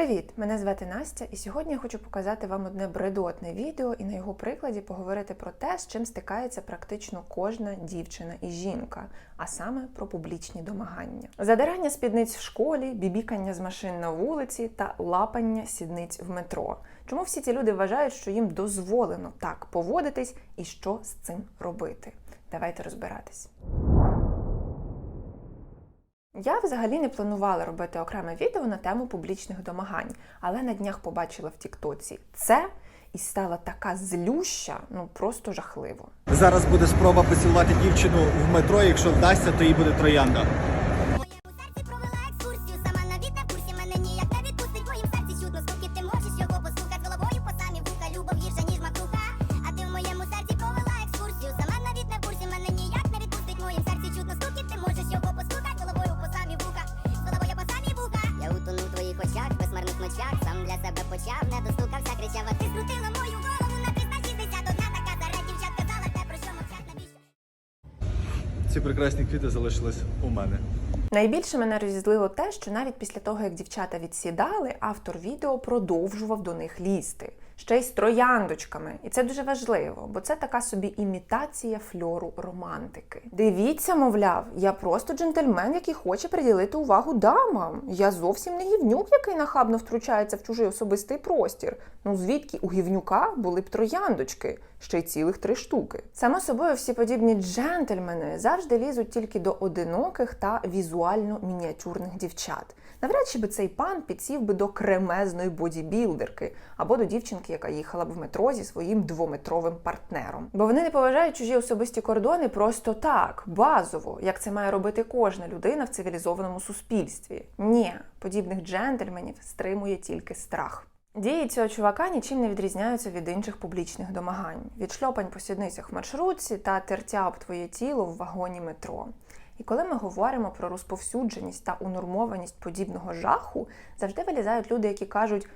Привіт! Мене звати Настя, і сьогодні я хочу показати вам одне бредотне відео і на його прикладі поговорити про те, з чим стикається практично кожна дівчина і жінка, а саме про публічні домагання. Задирання спідниць в школі, бібікання з машин на вулиці та лапання сідниць в метро. Чому всі ці люди вважають, що їм дозволено так поводитись і що з цим робити? Давайте розбиратись. Я взагалі не планувала робити окреме відео на тему публічних домагань, але на днях побачила в Тіктоці це і стала така злюща, ну просто жахливо. Зараз буде спроба поцілувати дівчину в метро. Якщо вдасться, то їй буде троянда. Ці прекрасні квіти залишились у мене. Найбільше мене розізлило те, що навіть після того, як дівчата відсідали, автор відео продовжував до них лізти. Ще й з трояндочками. І це дуже важливо, бо це така собі імітація фльору романтики. Дивіться, мовляв, я просто джентльмен, який хоче приділити увагу дамам. Я зовсім не гівнюк, який нахабно втручається в чужий особистий простір. Ну звідки у гівнюка були б трояндочки, ще й цілих три штуки. Само собою, всі подібні джентльмени завжди лізуть тільки до одиноких та візуально мініатюрних дівчат. Навряд чи би цей пан підсів би до кремезної бодібілдерки або до дівчинки, яка їхала б в метро зі своїм двометровим партнером. Бо вони не поважають чужі особисті кордони просто так, базово, як це має робити кожна людина в цивілізованому суспільстві. Ні, подібних джентльменів стримує тільки страх. Дії цього чувака нічим не відрізняються від інших публічних домагань, від шльопань по сідницях в маршрутці та тертя об твоє тіло в вагоні метро. І коли ми говоримо про розповсюдженість та унормованість подібного жаху, завжди вилізають люди, які кажуть: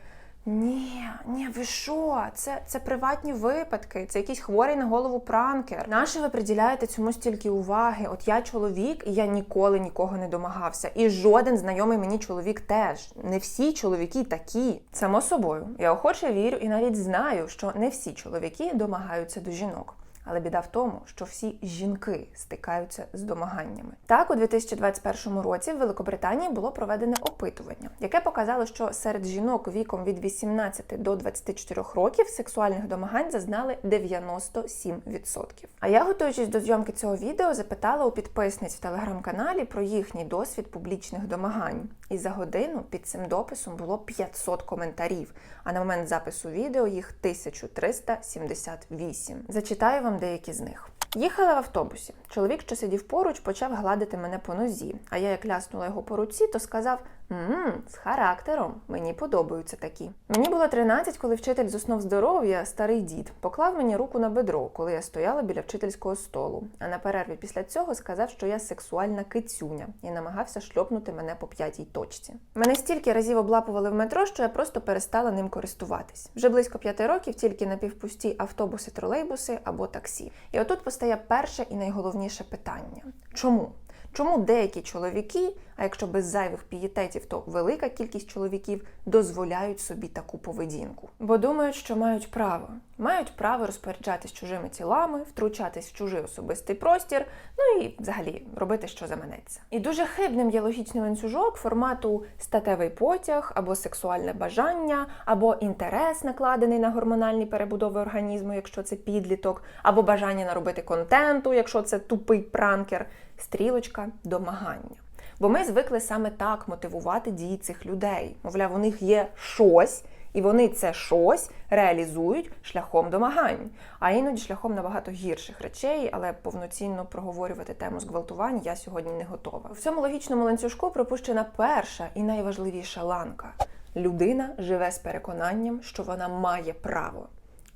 ні, ні, ви що? Це, це приватні випадки, це якийсь хворий на голову пранкер. Наше ви приділяєте цьому стільки уваги? От я чоловік, і я ніколи нікого не домагався. І жоден знайомий мені чоловік теж. Не всі чоловіки такі. Само собою, я охоче вірю і навіть знаю, що не всі чоловіки домагаються до жінок. Але біда в тому, що всі жінки стикаються з домаганнями. Так, у 2021 році в Великобританії було проведене опитування, яке показало, що серед жінок віком від 18 до 24 років сексуальних домагань зазнали 97%. А я, готуючись до зйомки цього відео, запитала у підписниць в телеграм-каналі про їхній досвід публічних домагань. І за годину під цим дописом було 500 коментарів. А на момент запису відео їх 1378. Зачитаю вам деякі з них. Їхала в автобусі. Чоловік, що сидів поруч, почав гладити мене по нозі. А я як ляснула його по руці, то сказав: Мм, з характером, мені подобаються такі. Мені було 13, коли вчитель з основ здоров'я, старий дід, поклав мені руку на бедро, коли я стояла біля вчительського столу. А на перерві після цього сказав, що я сексуальна кицюня і намагався шльопнути мене по п'ятій точці. Мене стільки разів облапували в метро, що я просто перестала ним користуватись. Вже близько п'яти років тільки напівпусті автобуси, тролейбуси або таксі. І отут постає перше і найголовніше питання: чому? Чому деякі чоловіки, а якщо без зайвих пієтетів, то велика кількість чоловіків дозволяють собі таку поведінку? Бо думають, що мають право. Мають право розпоряджатись чужими тілами, втручатись в чужий особистий простір, ну і взагалі робити, що заманеться. І дуже хибним є логічний ланцюжок формату статевий потяг, або сексуальне бажання, або інтерес, накладений на гормональні перебудови організму, якщо це підліток, або бажання наробити контенту, якщо це тупий пранкер, стрілочка домагання. Бо ми звикли саме так мотивувати дії цих людей. Мовляв, у них є щось, і вони це щось реалізують шляхом домагань, а іноді шляхом набагато гірших речей, але повноцінно проговорювати тему зґвалтувань я сьогодні не готова. В цьому логічному ланцюжку пропущена перша і найважливіша ланка. Людина живе з переконанням, що вона має право.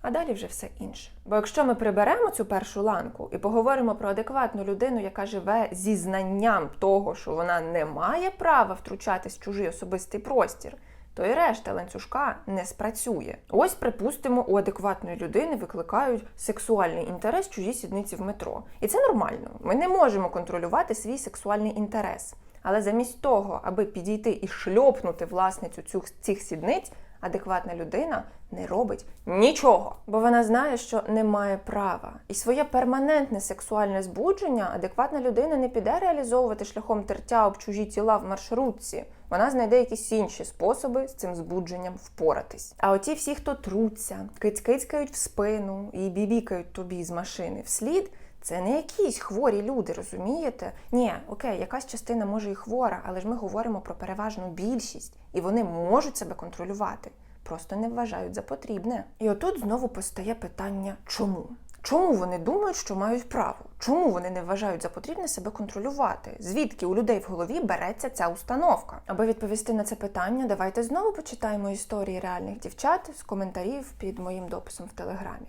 А далі вже все інше. Бо якщо ми приберемо цю першу ланку і поговоримо про адекватну людину, яка живе зі знанням того, що вона не має права втручатись в чужий особистий простір, то і решта ланцюжка не спрацює. Ось, припустимо, у адекватної людини викликають сексуальний інтерес чужі сідниці в метро. І це нормально. Ми не можемо контролювати свій сексуальний інтерес. Але замість того, аби підійти і шльопнути власницю цих сідниць, адекватна людина не робить нічого, бо вона знає, що не має права. І своє перманентне сексуальне збудження адекватна людина не піде реалізовувати шляхом тертя об чужі тіла в маршрутці. Вона знайде якісь інші способи з цим збудженням впоратись. А оті всі, хто труться, кицькають в спину і бібікають тобі з машини вслід. Це не якісь хворі люди, розумієте? Ні, окей, якась частина може і хвора, але ж ми говоримо про переважну більшість, і вони можуть себе контролювати, просто не вважають за потрібне. І отут знову постає питання, чому? Чому вони думають, що мають право? Чому вони не вважають за потрібне себе контролювати? Звідки у людей в голові береться ця установка? Аби відповісти на це питання, давайте знову почитаємо історії реальних дівчат з коментарів під моїм дописом в телеграмі.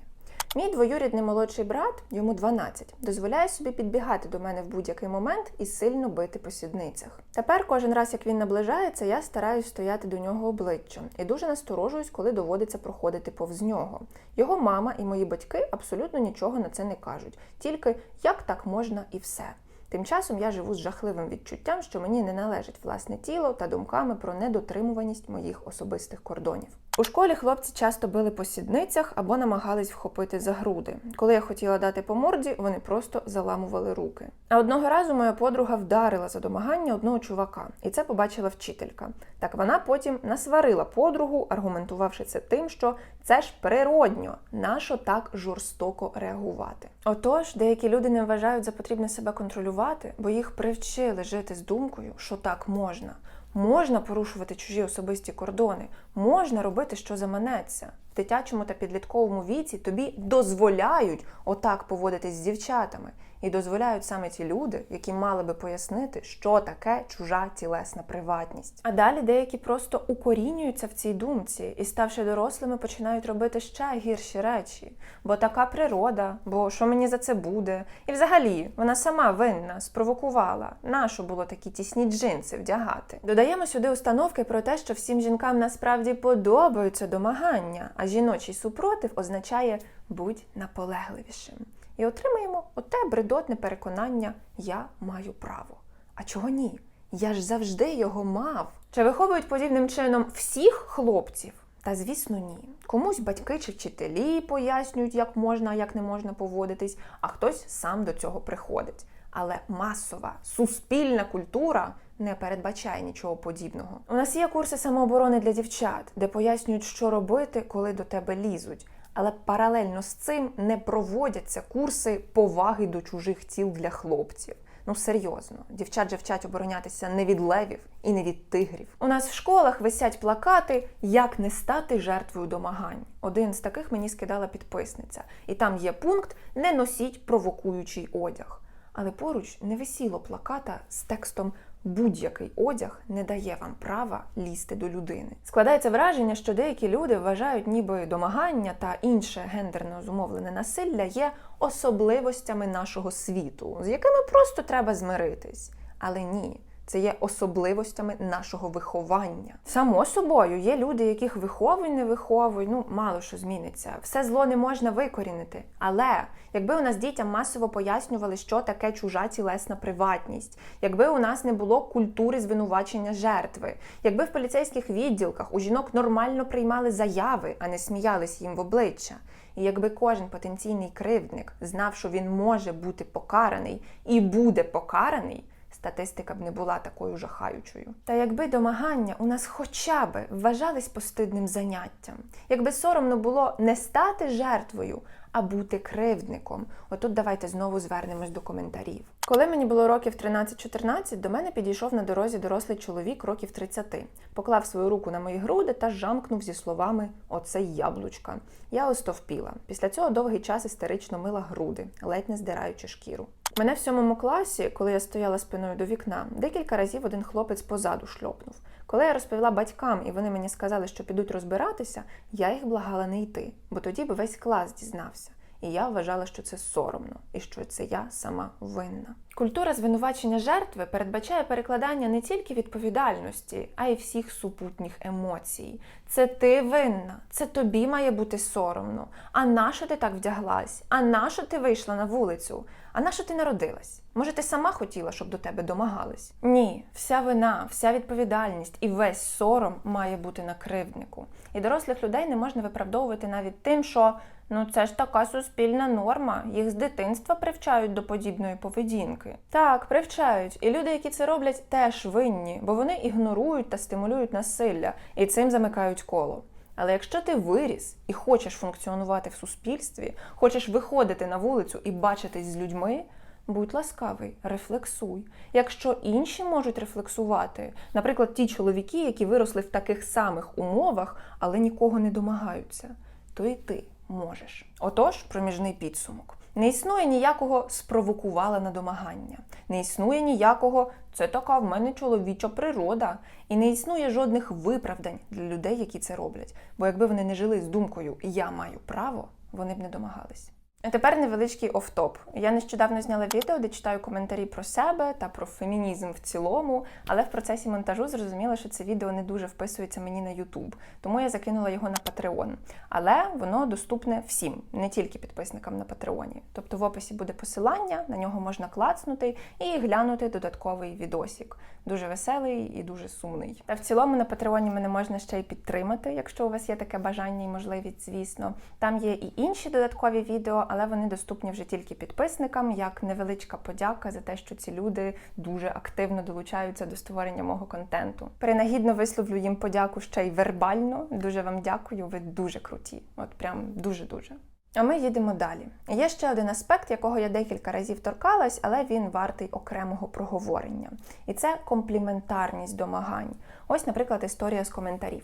Мій двоюрідний молодший брат, йому 12, дозволяє собі підбігати до мене в будь-який момент і сильно бити по сідницях. Тепер кожен раз, як він наближається, я стараюсь стояти до нього обличчям і дуже насторожуюсь, коли доводиться проходити повз нього. Його мама і мої батьки абсолютно нічого на це не кажуть, тільки як так можна і все. Тим часом я живу з жахливим відчуттям, що мені не належить власне тіло та думками про недотримуваність моїх особистих кордонів. У школі хлопці часто били по сідницях або намагались вхопити за груди. Коли я хотіла дати по морді, вони просто заламували руки. А одного разу моя подруга вдарила за домагання одного чувака, і це побачила вчителька. Так вона потім насварила подругу, аргументувавши це тим, що це ж природньо, нащо так жорстоко реагувати. Отож, деякі люди не вважають за потрібне себе контролювати, бо їх привчили жити з думкою, що так можна. Можна порушувати чужі особисті кордони, можна робити, що заманеться. В дитячому та підлітковому віці тобі дозволяють отак поводитись з дівчатами, і дозволяють саме ті люди, які мали би пояснити, що таке чужа тілесна приватність. А далі деякі просто укорінюються в цій думці і, ставши дорослими, починають робити ще гірші речі. Бо така природа, бо що мені за це буде? І взагалі вона сама винна, спровокувала. Нащо було такі тісні джинси вдягати? Додаємо сюди установки про те, що всім жінкам насправді подобаються домагання, а жіночий супротив означає будь наполегливішим. І отримаємо оте бредотне переконання Я маю право. А чого ні? Я ж завжди його мав. Чи виховують подібним чином всіх хлопців? Та звісно, ні. Комусь батьки чи вчителі пояснюють, як можна, а як не можна поводитись, а хтось сам до цього приходить. Але масова суспільна культура не передбачає нічого подібного. У нас є курси самооборони для дівчат, де пояснюють, що робити, коли до тебе лізуть. Але паралельно з цим не проводяться курси поваги до чужих тіл для хлопців. Ну серйозно, дівчат же вчать оборонятися не від левів і не від тигрів. У нас в школах висять плакати Як не стати жертвою домагань. Один з таких мені скидала підписниця, і там є пункт Не носіть провокуючий одяг. Але поруч не висіло плаката з текстом Будь-який одяг не дає вам права лізти до людини. Складається враження, що деякі люди вважають, ніби домагання та інше гендерно зумовлене насилля є особливостями нашого світу, з якими просто треба змиритись. Але ні. Це є особливостями нашого виховання. Само собою, є люди, яких виховуй, не виховуй, ну мало що зміниться. Все зло не можна викорінити. Але якби у нас дітям масово пояснювали, що таке чужа тілесна приватність, якби у нас не було культури звинувачення жертви, якби в поліцейських відділках у жінок нормально приймали заяви, а не сміялись їм в обличчя. І якби кожен потенційний кривдник знав, що він може бути покараний і буде покараний статистика б не була такою жахаючою. Та якби домагання у нас хоча б вважались постидним заняттям, якби соромно було не стати жертвою, а бути кривдником. Отут давайте знову звернемось до коментарів. Коли мені було років 13-14, до мене підійшов на дорозі дорослий чоловік років 30, поклав свою руку на мої груди та жамкнув зі словами Оце яблучка. Я остовпіла. Після цього довгий час істерично мила груди, ледь не здираючи шкіру. Мене в сьомому класі, коли я стояла спиною до вікна, декілька разів один хлопець позаду шльопнув. Коли я розповіла батькам, і вони мені сказали, що підуть розбиратися, я їх благала не йти, бо тоді би весь клас дізнався. І я вважала, що це соромно, і що це я сама винна. Культура звинувачення жертви передбачає перекладання не тільки відповідальності, а й всіх супутніх емоцій. Це ти винна, це тобі має бути соромно. А нащо ти так вдяглась? А нащо ти вийшла на вулицю? А нащо ти народилась? Може, ти сама хотіла, щоб до тебе домагались? Ні, вся вина, вся відповідальність і весь сором має бути на кривднику. І дорослих людей не можна виправдовувати навіть тим, що ну це ж така суспільна норма. Їх з дитинства привчають до подібної поведінки. Так, привчають. І люди, які це роблять, теж винні, бо вони ігнорують та стимулюють насилля і цим замикають коло. Але якщо ти виріс і хочеш функціонувати в суспільстві, хочеш виходити на вулицю і бачитись з людьми, будь ласкавий, рефлексуй. Якщо інші можуть рефлексувати, наприклад, ті чоловіки, які виросли в таких самих умовах, але нікого не домагаються, то і ти можеш. Отож, проміжний підсумок. Не існує ніякого спровокувала на домагання, не існує ніякого це така в мене чоловіча природа, і не існує жодних виправдань для людей, які це роблять. Бо якби вони не жили з думкою Я маю право, вони б не домагались. Тепер невеличкий офтоп. Я нещодавно зняла відео, де читаю коментарі про себе та про фемінізм в цілому, але в процесі монтажу зрозуміла, що це відео не дуже вписується мені на YouTube, тому я закинула його на Patreon. Але воно доступне всім, не тільки підписникам на Патреоні. Тобто в описі буде посилання, на нього можна клацнути і глянути додатковий відосік. Дуже веселий і дуже сумний. Та в цілому на Патреоні мене можна ще й підтримати, якщо у вас є таке бажання і можливість, звісно. Там є і інші додаткові відео, але вони доступні вже тільки підписникам, як невеличка подяка за те, що ці люди дуже активно долучаються до створення мого контенту. Принагідно висловлю їм подяку ще й вербально. Дуже вам дякую, ви дуже круті. От прям дуже-дуже. А ми їдемо далі. Є ще один аспект, якого я декілька разів торкалась, але він вартий окремого проговорення. І це компліментарність домагань. Ось, наприклад, історія з коментарів.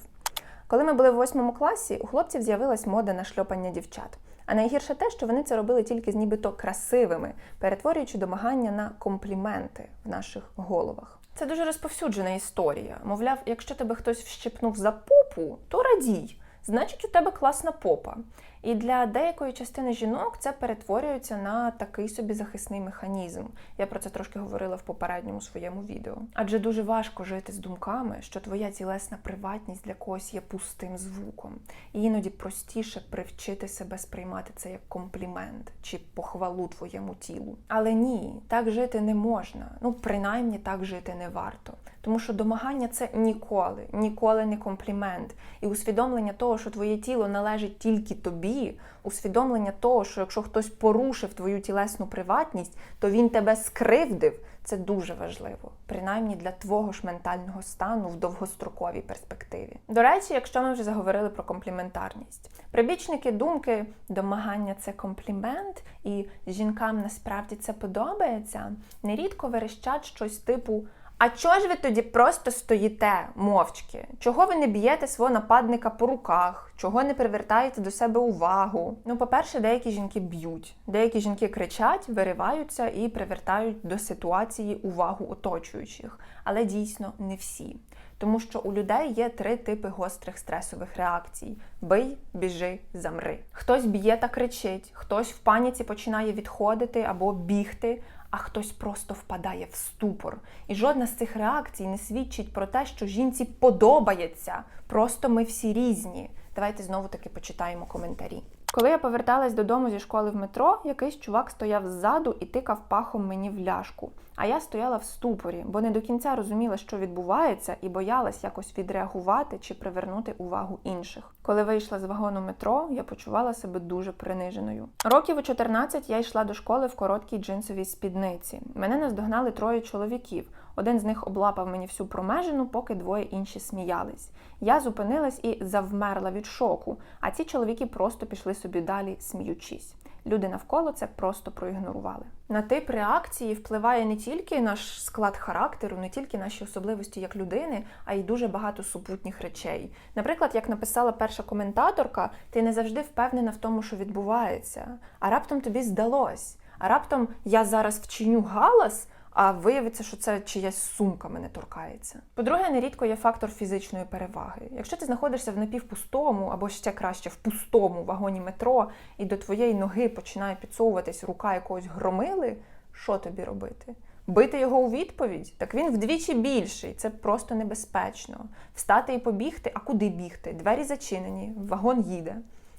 Коли ми були в восьмому класі, у хлопців з'явилась мода на шльопання дівчат. А найгірше те, що вони це робили тільки з нібито красивими, перетворюючи домагання на компліменти в наших головах. Це дуже розповсюджена історія. Мовляв, якщо тебе хтось вщипнув за попу, то радій. Значить, у тебе класна попа. І для деякої частини жінок це перетворюється на такий собі захисний механізм. Я про це трошки говорила в попередньому своєму відео. Адже дуже важко жити з думками, що твоя тілесна приватність для когось є пустим звуком. І іноді простіше привчити себе сприймати це як комплімент чи похвалу твоєму тілу. Але ні, так жити не можна. Ну, принаймні так жити не варто. Тому що домагання це ніколи, ніколи не комплімент. І усвідомлення того, що твоє тіло належить тільки тобі, усвідомлення того, що якщо хтось порушив твою тілесну приватність, то він тебе скривдив. Це дуже важливо, принаймні для твого ж ментального стану в довгостроковій перспективі. До речі, якщо ми вже заговорили про компліментарність, прибічники думки домагання це комплімент, і жінкам насправді це подобається, нерідко верещать щось типу. А чого ж ви тоді просто стоїте мовчки? Чого ви не б'єте свого нападника по руках? Чого не привертаєте до себе увагу? Ну, по-перше, деякі жінки б'ють, деякі жінки кричать, вириваються і привертають до ситуації увагу оточуючих, але дійсно не всі. Тому що у людей є три типи гострих стресових реакцій: бий, біжи, замри. Хтось б'є та кричить, хтось в паніці починає відходити або бігти, а хтось просто впадає в ступор. І жодна з цих реакцій не свідчить про те, що жінці подобається. Просто ми всі різні. Давайте знову таки почитаємо коментарі. Коли я поверталась додому зі школи в метро, якийсь чувак стояв ззаду і тикав пахом мені в ляшку. А я стояла в ступорі, бо не до кінця розуміла, що відбувається, і боялась якось відреагувати чи привернути увагу інших. Коли вийшла з вагону метро, я почувала себе дуже приниженою. Років у 14 я йшла до школи в короткій джинсовій спідниці. Мене наздогнали троє чоловіків. Один з них облапав мені всю промежину, поки двоє інші сміялись. Я зупинилась і завмерла від шоку, а ці чоловіки просто пішли собі далі, сміючись. Люди навколо це просто проігнорували. На тип реакції впливає не тільки наш склад характеру, не тільки наші особливості як людини, а й дуже багато супутніх речей. Наприклад, як написала перша коментаторка, ти не завжди впевнена в тому, що відбувається, а раптом тобі здалось. А раптом я зараз вчиню галас, а виявиться, що це чиясь сумка мене торкається. По-друге, нерідко є фактор фізичної переваги. Якщо ти знаходишся в напівпустому або ще краще в пустому вагоні метро, і до твоєї ноги починає підсовуватись рука якогось громили, що тобі робити? Бити його у відповідь, так він вдвічі більший. Це просто небезпечно. Встати і побігти, а куди бігти? Двері зачинені, вагон їде.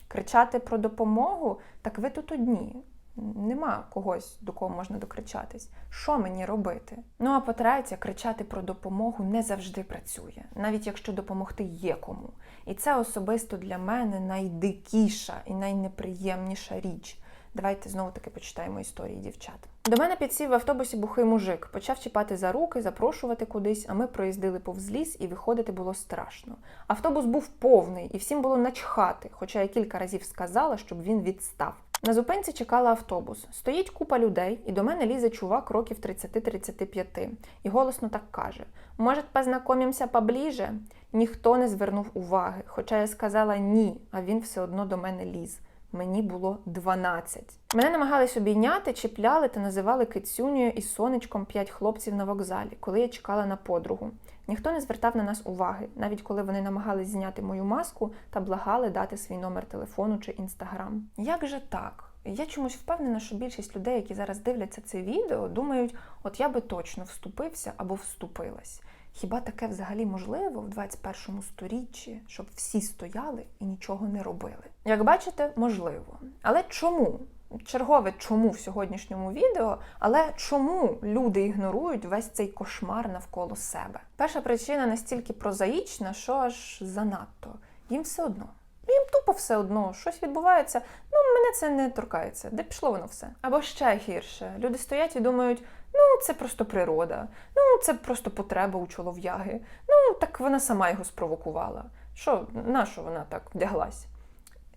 Кричати про допомогу, так ви тут одні. Нема когось, до кого можна докричатись. Що мені робити? Ну а по-третє, кричати про допомогу не завжди працює, навіть якщо допомогти є кому. І це особисто для мене найдикіша і найнеприємніша річ. Давайте знову таки почитаємо історії дівчат. До мене підсів в автобусі бухий мужик, почав чіпати за руки, запрошувати кудись, а ми проїздили повз ліс і виходити було страшно. Автобус був повний і всім було начхати, хоча я кілька разів сказала, щоб він відстав. На зупинці чекала автобус. Стоїть купа людей, і до мене лізе чувак років 30-35. І голосно так каже: Може, познайомимося поближе? Ніхто не звернув уваги, хоча я сказала ні, а він все одно до мене ліз. Мені було 12. Мене намагались обійняти, чіпляли та називали кицюнею і сонечком п'ять хлопців на вокзалі, коли я чекала на подругу. Ніхто не звертав на нас уваги, навіть коли вони намагались зняти мою маску та благали дати свій номер телефону чи інстаграм. Як же так? Я чомусь впевнена, що більшість людей, які зараз дивляться це відео, думають, от я би точно вступився або вступилась. Хіба таке взагалі можливо в 21 сторіччі, щоб всі стояли і нічого не робили? Як бачите, можливо. Але чому? Чергове чому в сьогоднішньому відео, але чому люди ігнорують весь цей кошмар навколо себе? Перша причина настільки прозаїчна, що аж занадто. Їм все одно. Їм тупо все одно, щось відбувається. Ну, мене це не торкається. Де пішло воно все? Або ще гірше. Люди стоять і думають, ну це просто природа, ну це просто потреба у чолов'яги. Ну так вона сама його спровокувала. Що, на що вона так вдяглась?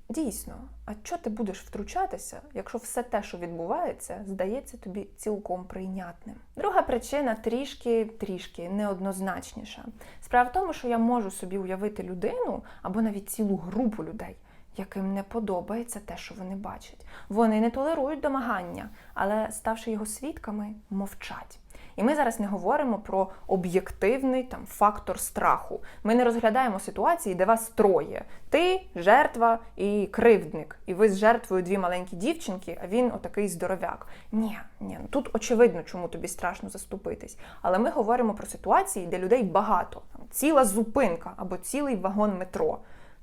Дійсно, а чого ти будеш втручатися, якщо все те, що відбувається, здається тобі цілком прийнятним? Друга причина трішки трішки неоднозначніша. Справа в тому, що я можу собі уявити людину або навіть цілу групу людей, яким не подобається те, що вони бачать. Вони не толерують домагання, але ставши його свідками, мовчать. І ми зараз не говоримо про об'єктивний там фактор страху. Ми не розглядаємо ситуації, де вас троє: ти, жертва і кривдник. І ви з жертвою дві маленькі дівчинки, а він отакий здоровяк. Ні, ні, ну тут очевидно, чому тобі страшно заступитись. Але ми говоримо про ситуації, де людей багато, там ціла зупинка або цілий вагон метро.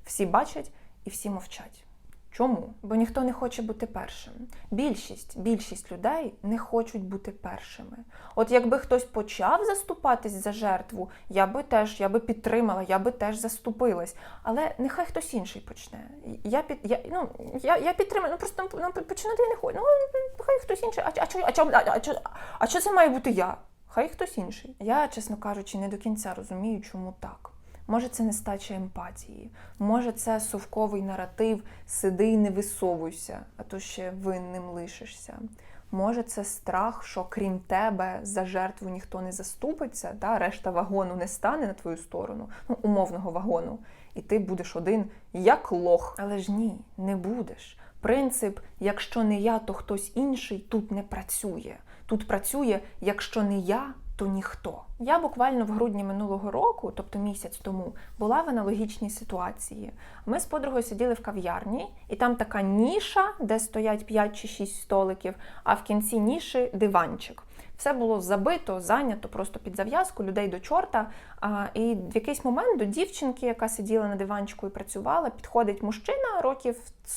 Всі бачать і всі мовчать. Чому? Бо ніхто не хоче бути першим. Більшість, більшість людей не хочуть бути першими. От якби хтось почав заступатись за жертву, я би теж я би підтримала, я би теж заступилась. Але нехай хтось інший почне. Я під я, ну, я, я підтримую, ну просто ну, починати я не хочу. Ну хай хтось інший. А, а, чо- а, чо- а, а, а що це має бути я? Хай хтось інший. Я, чесно кажучи, не до кінця розумію, чому так. Може, це нестача емпатії, може, це совковий наратив сиди і не висовуйся, а то ще винним лишишся. Може, це страх, що крім тебе за жертву ніхто не заступиться, та решта вагону не стане на твою сторону, ну умовного вагону, і ти будеш один як лох. Але ж ні, не будеш. Принцип, якщо не я, то хтось інший тут не працює. Тут працює, якщо не я, то ніхто. Я буквально в грудні минулого року, тобто місяць тому, була в аналогічній ситуації. Ми з подругою сиділи в кав'ярні, і там така ніша, де стоять 5 чи 6 столиків, а в кінці ніші диванчик. Все було забито, зайнято просто під зав'язку, людей до чорта. І в якийсь момент до дівчинки, яка сиділа на диванчику і працювала, підходить мужчина років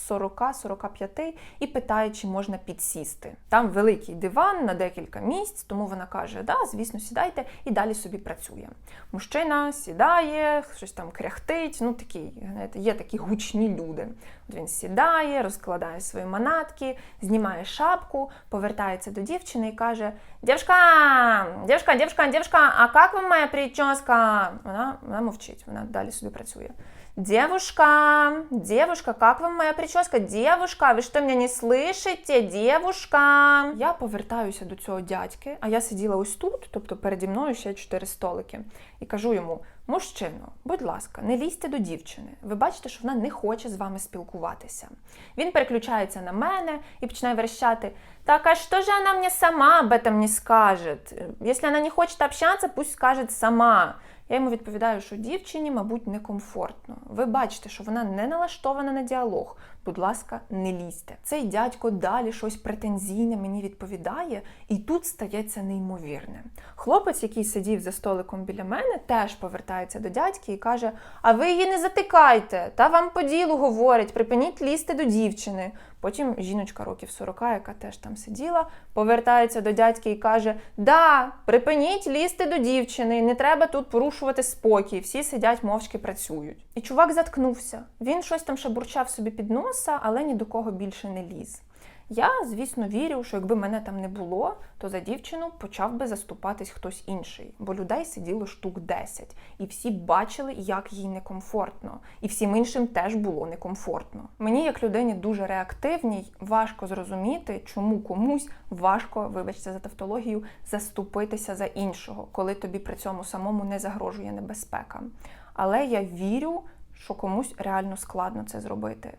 40-45 і питає, чи можна підсісти. Там великий диван на декілька місць, тому вона каже: Да, звісно, сідайте і далі собі працює. Мужчина сідає, щось там кряхтить. Ну такі, знаєте, є такі гучні люди. От він сідає, розкладає свої манатки, знімає шапку, повертається до дівчини і каже: Дівчка, дівчка, дівчка, дівчка, а як вам моя прическа? Вона, вона мовчить, вона далі собі працює. Девушка, девушка, как вам моя прическа? Девушка, ви що мене не слышите? Девушка. Я повертаюся до цього дядьки, а я сиділа ось тут, тобто переді мною ще чотири столики, і кажу йому: мужчино, будь ласка, не лізьте до дівчини. Ви бачите, що вона не хоче з вами спілкуватися. Він переключається на мене і починає верещати: Так, а що ж вона мені сама об этом не скаже? Якщо вона не хоче общатися, пусть скаже сама. Я йому відповідаю, що дівчині, мабуть, некомфортно. Ви бачите, що вона не налаштована на діалог. Будь ласка, не лізьте. Цей дядько далі щось претензійне мені відповідає, і тут стається неймовірне. Хлопець, який сидів за столиком біля мене, теж повертається до дядьки і каже: А ви її не затикайте, та вам по ділу говорять, припиніть лізти до дівчини. Потім жіночка років 40, яка теж там сиділа, повертається до дядьки і каже: Да, припиніть лізти до дівчини, не треба тут порушувати спокій. Всі сидять, мовчки працюють. І чувак заткнувся. Він щось там ще бурчав собі під носа, але ні до кого більше не ліз. Я, звісно, вірю, що якби мене там не було, то за дівчину почав би заступатись хтось інший, бо людей сиділо штук 10, і всі бачили, як їй некомфортно, і всім іншим теж було некомфортно. Мені, як людині дуже реактивній, важко зрозуміти, чому комусь важко, вибачте за тавтологію, заступитися за іншого, коли тобі при цьому самому не загрожує небезпека. Але я вірю, що комусь реально складно це зробити.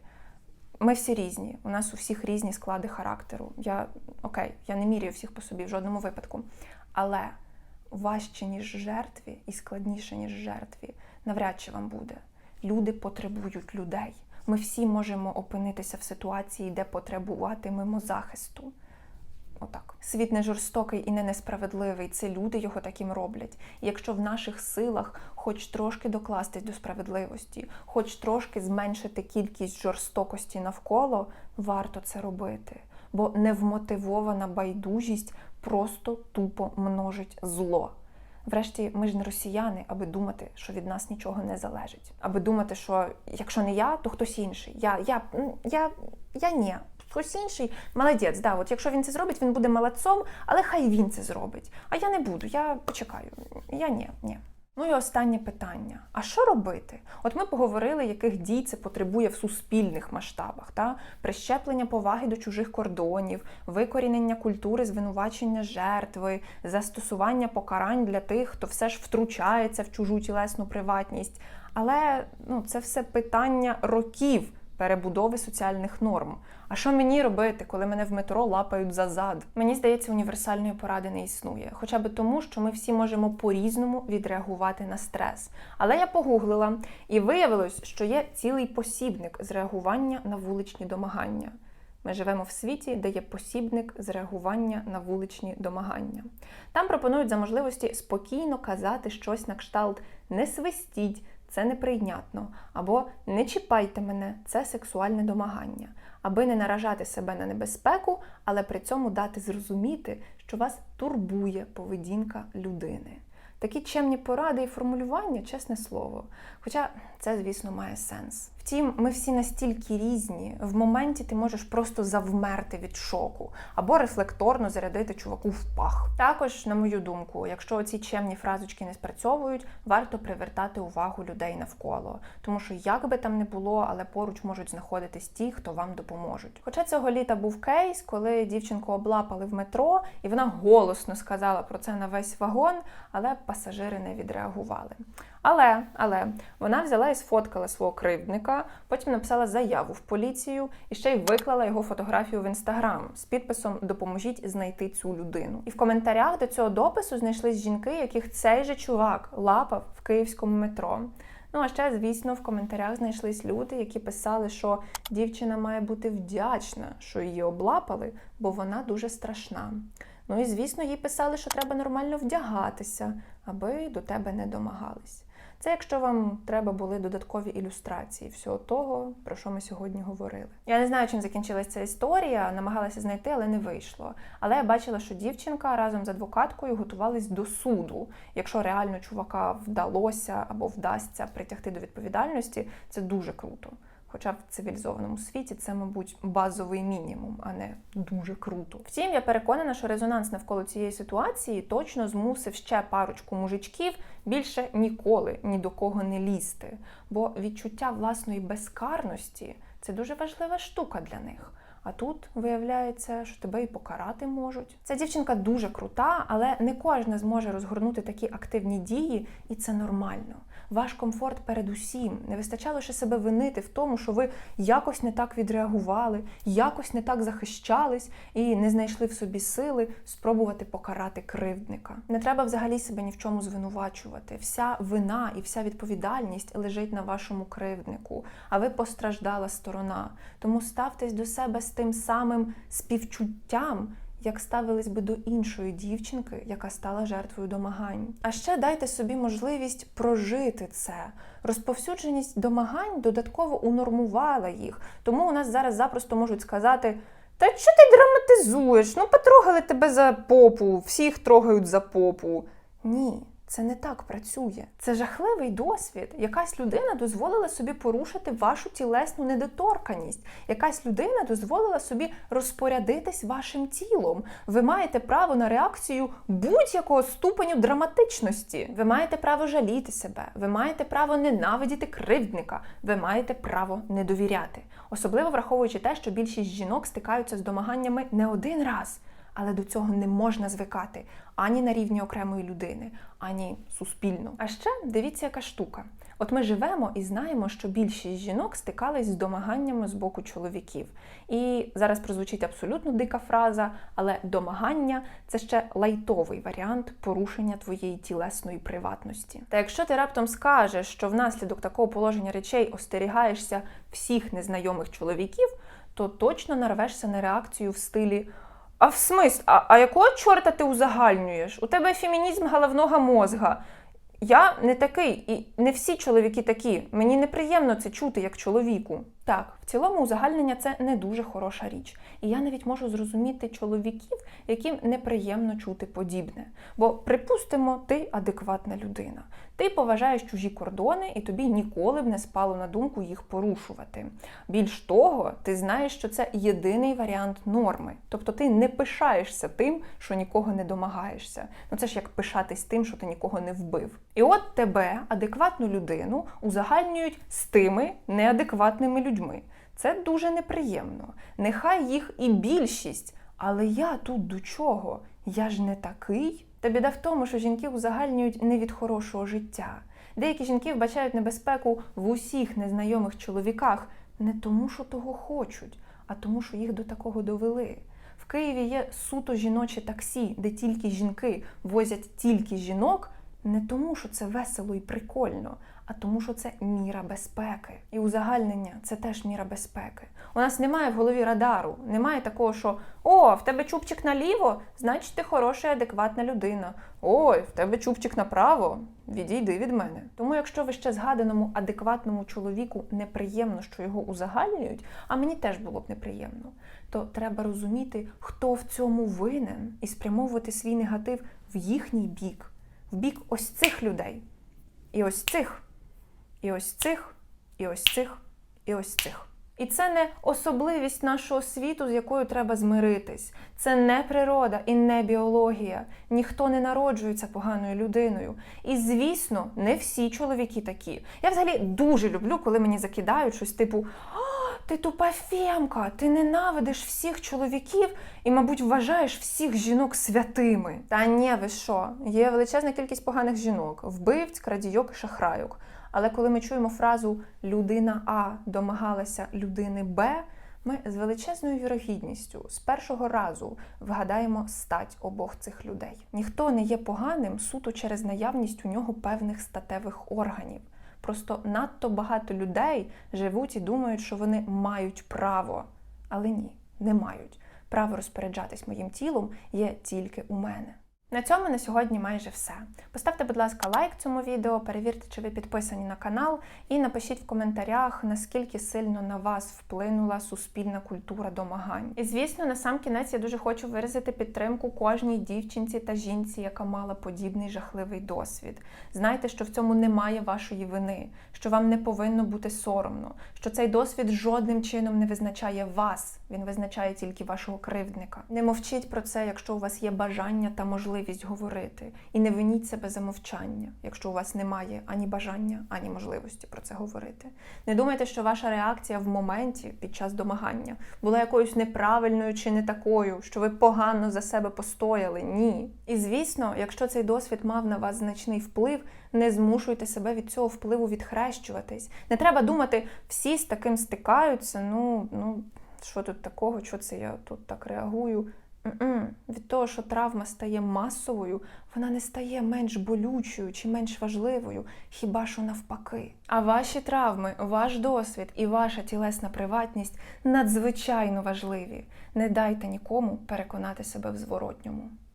Ми всі різні, у нас у всіх різні склади характеру. Я окей, я не міряю всіх по собі в жодному випадку. Але важче, ніж жертві, і складніше, ніж жертві, навряд чи вам буде. Люди потребують людей. Ми всі можемо опинитися в ситуації, де потребуватимемо захисту. Отак. Світ не жорстокий і не несправедливий. Це люди його таким роблять. І якщо в наших силах хоч трошки докластись до справедливості, хоч трошки зменшити кількість жорстокості навколо, варто це робити. Бо невмотивована байдужість просто тупо множить зло. Врешті, ми ж не росіяни, аби думати, що від нас нічого не залежить, аби думати, що якщо не я, то хтось інший. Я, я, я, я ні. Хтось інший молодець, да, от якщо він це зробить, він буде молодцом, але хай він це зробить. А я не буду, я почекаю. Я ні, ні. Ну і останнє питання: а що робити? От ми поговорили, яких дій це потребує в суспільних масштабах, та прищеплення поваги до чужих кордонів, викорінення культури звинувачення жертви, застосування покарань для тих, хто все ж втручається в чужу тілесну приватність. Але ну, це все питання років перебудови соціальних норм. А що мені робити, коли мене в метро лапають за зад? Мені здається, універсальної поради не існує, хоча б тому, що ми всі можемо по-різному відреагувати на стрес. Але я погуглила і виявилось, що є цілий посібник з реагування на вуличні домагання. Ми живемо в світі, де є посібник з реагування на вуличні домагання. Там пропонують за можливості спокійно казати щось на кшталт не свистіть, це неприйнятно, або не чіпайте мене, це сексуальне домагання, аби не наражати себе на небезпеку, але при цьому дати зрозуміти, що вас турбує поведінка людини. Такі чемні поради і формулювання, чесне слово. Хоча це, звісно, має сенс. Втім, ми всі настільки різні, в моменті ти можеш просто завмерти від шоку або рефлекторно зарядити чуваку в пах. Також, на мою думку, якщо ці чемні фразочки не спрацьовують, варто привертати увагу людей навколо, тому що як би там не було, але поруч можуть знаходитись ті, хто вам допоможуть. Хоча цього літа був кейс, коли дівчинку облапали в метро, і вона голосно сказала про це на весь вагон, але пасажири не відреагували. Але, але вона взяла і сфоткала свого кривдника, потім написала заяву в поліцію і ще й виклала його фотографію в інстаграм з підписом Допоможіть знайти цю людину. І в коментарях до цього допису знайшлись жінки, яких цей же чувак лапав в київському метро. Ну а ще, звісно, в коментарях знайшлись люди, які писали, що дівчина має бути вдячна, що її облапали, бо вона дуже страшна. Ну і звісно, їй писали, що треба нормально вдягатися, аби до тебе не домагались. Це якщо вам треба були додаткові ілюстрації всього того, про що ми сьогодні говорили. Я не знаю, чим закінчилась ця історія, намагалася знайти, але не вийшло. Але я бачила, що дівчинка разом з адвокаткою готувались до суду. Якщо реально чувака вдалося або вдасться притягти до відповідальності, це дуже круто. Хоча в цивілізованому світі це, мабуть, базовий мінімум, а не дуже круто. Втім, я переконана, що резонанс навколо цієї ситуації точно змусив ще парочку мужичків більше ніколи ні до кого не лізти. Бо відчуття власної безкарності це дуже важлива штука для них. А тут виявляється, що тебе і покарати можуть. Ця дівчинка дуже крута, але не кожна зможе розгорнути такі активні дії, і це нормально. Ваш комфорт передусім. Не вистачало лише себе винити в тому, що ви якось не так відреагували, якось не так захищались і не знайшли в собі сили спробувати покарати кривдника. Не треба взагалі себе ні в чому звинувачувати. Вся вина і вся відповідальність лежить на вашому кривднику, а ви постраждала сторона. Тому ставтесь до себе з тим самим співчуттям. Як ставились би до іншої дівчинки, яка стала жертвою домагань. А ще дайте собі можливість прожити це. Розповсюдженість домагань додатково унормувала їх. Тому у нас зараз запросто можуть сказати: Та що ти драматизуєш? Ну, потрогали тебе за попу, всіх трогають за попу. Ні. Це не так працює. Це жахливий досвід. Якась людина дозволила собі порушити вашу тілесну недоторканість. Якась людина дозволила собі розпорядитись вашим тілом. Ви маєте право на реакцію будь-якого ступеню драматичності. Ви маєте право жаліти себе. Ви маєте право ненавидіти кривдника. Ви маєте право не довіряти. Особливо враховуючи те, що більшість жінок стикаються з домаганнями не один раз. Але до цього не можна звикати ані на рівні окремої людини, ані суспільно. А ще дивіться, яка штука. От ми живемо і знаємо, що більшість жінок стикались з домаганнями з боку чоловіків. І зараз прозвучить абсолютно дика фраза, але домагання це ще лайтовий варіант порушення твоєї тілесної приватності. Та якщо ти раптом скажеш, що внаслідок такого положення речей остерігаєшся всіх незнайомих чоловіків, то точно нарвешся на реакцію в стилі. А в смис, а, а якого чорта ти узагальнюєш? У тебе фемінізм головного мозга. Я не такий, і не всі чоловіки такі. Мені неприємно це чути як чоловіку. Так, в цілому узагальнення це не дуже хороша річ. І я навіть можу зрозуміти чоловіків, яким неприємно чути подібне. Бо, припустимо, ти адекватна людина. Ти поважаєш чужі кордони, і тобі ніколи б не спало на думку їх порушувати. Більш того, ти знаєш, що це єдиний варіант норми. Тобто ти не пишаєшся тим, що нікого не домагаєшся. Ну це ж як пишатись тим, що ти нікого не вбив. І от тебе, адекватну людину, узагальнюють з тими неадекватними людьми. Це дуже неприємно. Нехай їх і більшість, але я тут до чого? Я ж не такий. Та біда в тому, що жінки узагальнюють не від хорошого життя. Деякі жінки вбачають небезпеку в усіх незнайомих чоловіках не тому, що того хочуть, а тому, що їх до такого довели. В Києві є суто жіноче таксі, де тільки жінки возять тільки жінок, не тому, що це весело і прикольно, а тому, що це міра безпеки. І узагальнення це теж міра безпеки. У нас немає в голові радару, немає такого, що о, в тебе чубчик наліво, значить ти хороша і адекватна людина. Ой, в тебе чубчик направо, відійди від мене. Тому, якщо ви ще згаданому адекватному чоловіку неприємно, що його узагальнюють, а мені теж було б неприємно, то треба розуміти, хто в цьому винен, і спрямовувати свій негатив в їхній бік, в бік ось цих людей, і ось цих, і ось цих, і ось цих, і ось цих. І це не особливість нашого світу, з якою треба змиритись. Це не природа і не біологія. Ніхто не народжується поганою людиною. І звісно, не всі чоловіки такі. Я взагалі дуже люблю, коли мені закидають щось типу: «А, ти тупа фемка, ти ненавидиш всіх чоловіків і, мабуть, вважаєш всіх жінок святими. Та ні, ви що? Є величезна кількість поганих жінок, вбивць, крадійок шахрайок. Але коли ми чуємо фразу людина А домагалася людини Б, ми з величезною вірогідністю з першого разу вгадаємо стать обох цих людей. Ніхто не є поганим суто через наявність у нього певних статевих органів. Просто надто багато людей живуть і думають, що вони мають право. Але ні, не мають. Право розпоряджатись моїм тілом є тільки у мене. На цьому на сьогодні майже все. Поставте, будь ласка, лайк цьому відео, перевірте, чи ви підписані на канал, і напишіть в коментарях, наскільки сильно на вас вплинула суспільна культура домагань. І звісно, на сам кінець я дуже хочу виразити підтримку кожній дівчинці та жінці, яка мала подібний жахливий досвід. Знайте, що в цьому немає вашої вини, що вам не повинно бути соромно, що цей досвід жодним чином не визначає вас, він визначає тільки вашого кривдника. Не мовчіть про це, якщо у вас є бажання та можливість можливість говорити. І не виніть себе за мовчання, якщо у вас немає ані бажання, ані можливості про це говорити. Не думайте, що ваша реакція в моменті під час домагання була якоюсь неправильною чи не такою, що ви погано за себе постояли. Ні. І звісно, якщо цей досвід мав на вас значний вплив, не змушуйте себе від цього впливу відхрещуватись. Не треба думати, всі з таким стикаються. Ну, ну що тут такого, що це я тут так реагую. Від того, що травма стає масовою, вона не стає менш болючою чи менш важливою, хіба що навпаки. А ваші травми, ваш досвід і ваша тілесна приватність надзвичайно важливі. Не дайте нікому переконати себе в зворотньому.